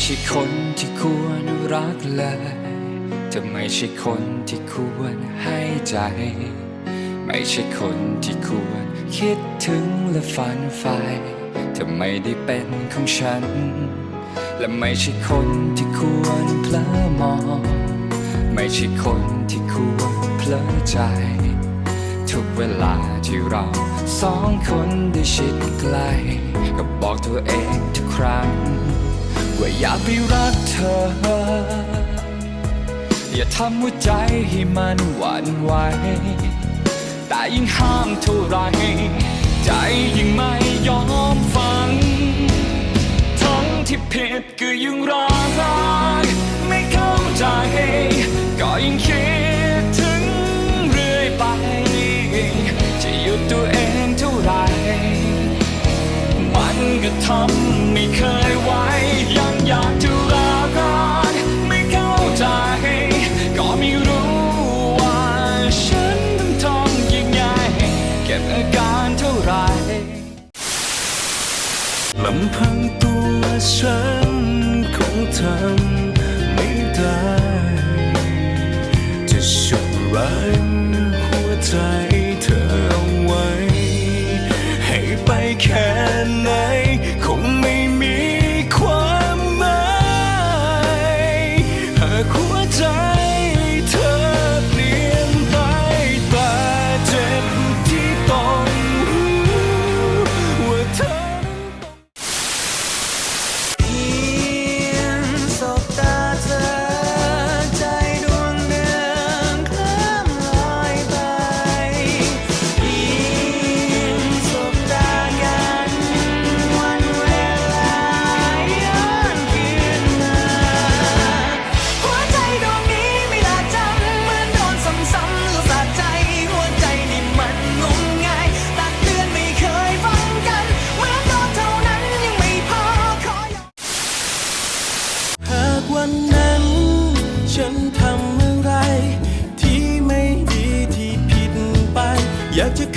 ไม่ใช่คนที่ควรรักเลยเธอไม่ใช่คนที่ควรให้ใจ ไม่ใช่คนที่ควรคิดถึงและฝันใฝ่เธอไม่ได้เป็นของฉัน และไม่ใช่คนที่ควรเพลอมอง ไม่ใช่คนที่ควรเพลอใจ ทุกเวลาที่เราสองคนได้ชิดใกล้ก็บอกตัวเองทุกครั้ง ว่าอย่าไปรักเธอ อย่าทำหัวใจให้มันหวั่นไหวแต่ยิ่งห้ามเท่าไร ใจยิ่งไม่ยอมฟัง ทั้งที่ผิดก็ยังรักไม่เข้าใจ ก็ยังคิดถึงเรื่อยไป จะหยุดตัวเองเท่าไหรมันก็ทำไม่เคย ก็บอาการเท่าไรลำพังตัวฉันคงทำไม่ได้ จะชุบรั้งหัวใจ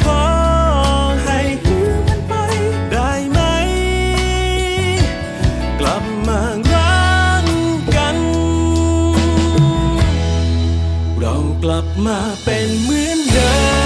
ขอให้ลืมมันไปได้ไหม กลับมารักกัน เรากลับมาเป็นเหมือนเดิม